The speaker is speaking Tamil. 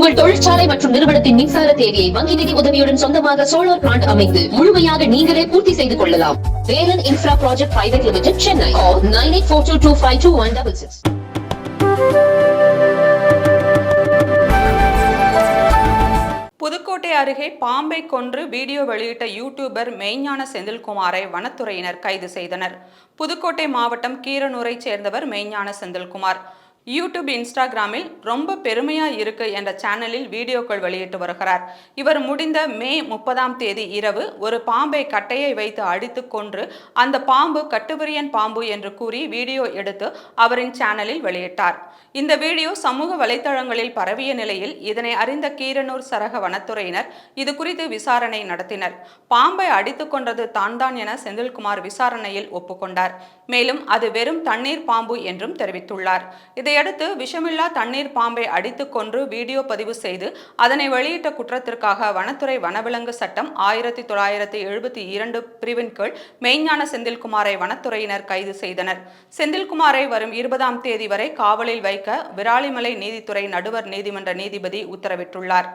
உங்கள் தொழிற்சாலை மற்றும் நிறுவனத்தின் மின்சார தேவையை வங்கி நிதி உதவியுடன் சொந்தமாக சோலார் பிளான்ட் அமைத்து முழுமையாக நீங்களே பூர்த்தி செய்து கொள்ளலாம். Velan infra project private limited Chennai nine eight four two two five two one double six Pudukkottai அருகே பாம்பை கொன்று வீடியோ வெளியிட்ட யூடியூபர் மெய்ஞான செந்தில்குமாரை வனத்துறையினர் கைது செய்தனர். புதுக்கோட்டை மாவட்டம் கீரனூரைச் சேர்ந்தவர் மெய்ஞான செந்தில்குமார். யூடியூப் இன்ஸ்டாகிராமில் ரொம்ப பெருமையா இருக்கு என்ற சேனலில் வீடியோக்கள் வெளியிட்டு வருகிறார். இவர் முடிந்த மே முப்பதாம் தேதி இரவு ஒரு பாம்பை கட்டையை வைத்து அடித்து கொன்று அந்த பாம்பு கட்டுவிரியன் பாம்பு என்று கூறி வீடியோ எடுத்து அவரின் சேனலில் வெளியிட்டார். இந்த வீடியோ சமூக வலைதளங்களில் பரவிய நிலையில் இதனை அறிந்த கீரனூர் சரக வனத்துறையினர் இது குறித்து விசாரணை நடத்தினர். பாம்பை அடித்து கொன்றது தான்தான் என செந்தில்குமார் விசாரணையில் ஒப்புக்கொண்டார். மேலும் அது வெறும் தண்ணீர் பாம்பு என்றும் தெரிவித்துள்ளார். இதை இதையடுத்து விஷமில்லா தண்ணீர் பாம்பை அடித்து கொன்று வீடியோ பதிவு செய்து அதனை வெளியிட்ட குற்றத்திற்காக வனத்துறை வனவிலங்கு சட்டம் ஆயிரத்தி தொள்ளாயிரத்தி எழுபத்தி இரண்டு பிரிவின் கீழ் மெய்ஞான செந்தில்குமாரை வனத்துறையினர் கைது செய்தனர். செந்தில்குமாரை வரும் இருபதாம் தேதி வரை காவலில் வைக்க விராலிமலை நீதித்துறை நடுவர் நீதிமன்ற நீதிபதி உத்தரவிட்டுள்ளார்.